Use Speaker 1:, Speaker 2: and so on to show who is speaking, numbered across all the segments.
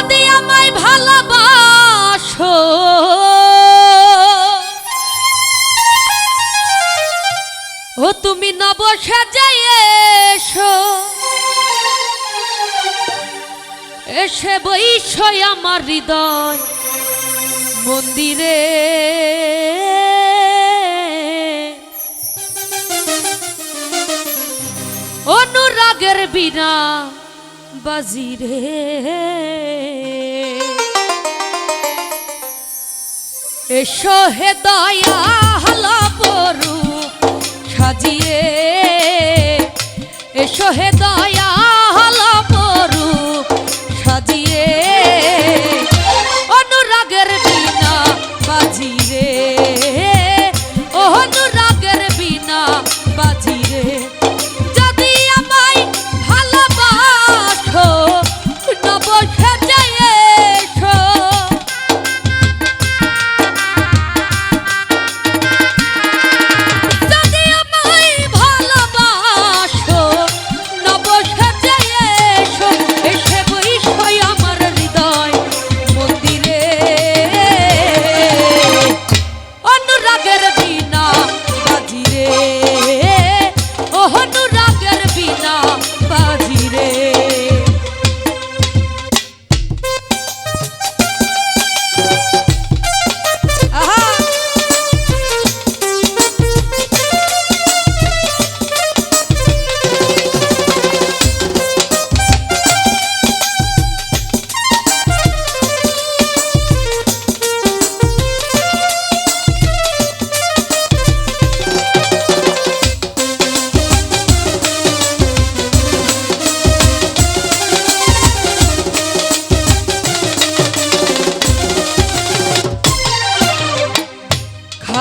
Speaker 1: যদি আমায় ভালোবাসো। ও, তুমি নব সাজাই এসো। এসে বৈশয় আমার হৃদয় মন্দিরে। অনুরাগের বিনা বাজিরে। এসো হে দয়া হলা পরু সাজিয়ে। এসো হে দয়া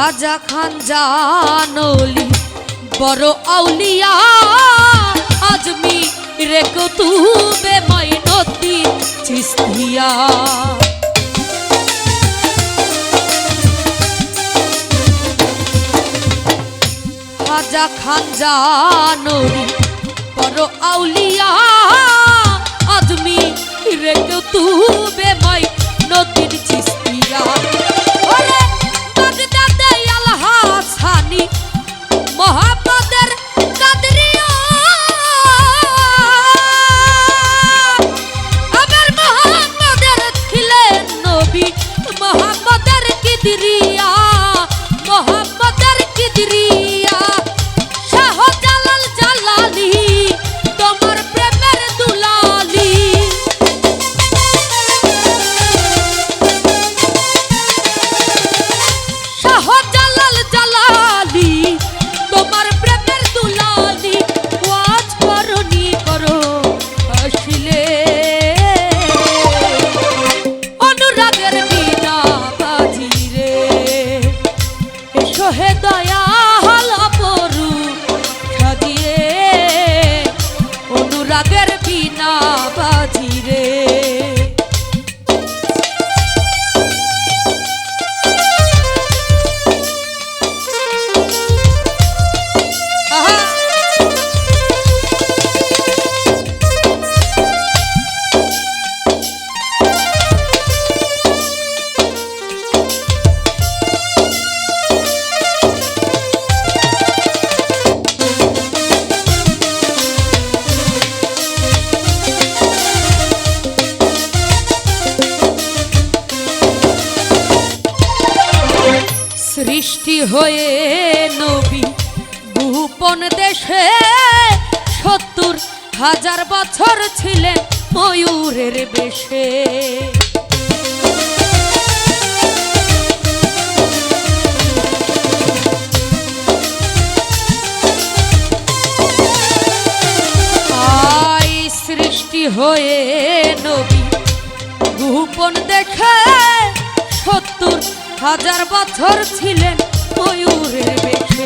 Speaker 1: খাজা খান জানলি, বড় আউলিয়া আজমি রে কুতুবে মাইনতি চিস্তিয়া। খাজা খান জানলি, বড় আউলিয়া আজমি রে কুতুবে মাই নদীর চিস্তিয়া। হে দয়া সৃষ্টি হয়ে নবী। ভূপন দেশে সত্তর হাজার বছর ছিলেন ময়ূরের বেশে। সৃষ্টি হয়ে নবী। গোপন দেখে সত্তর হাজার বছর ছিলেন ময়ূরের বেশে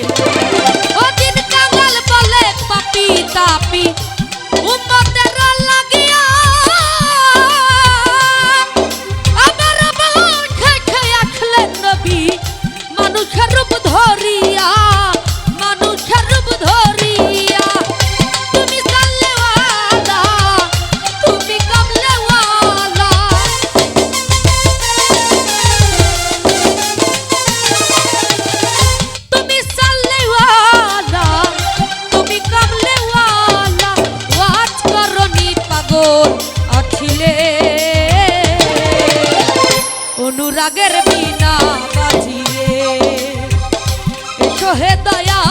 Speaker 1: ওদিন কাঙাল বলে পাপি তাপি না বাজিয়ে। এসো হে দয়া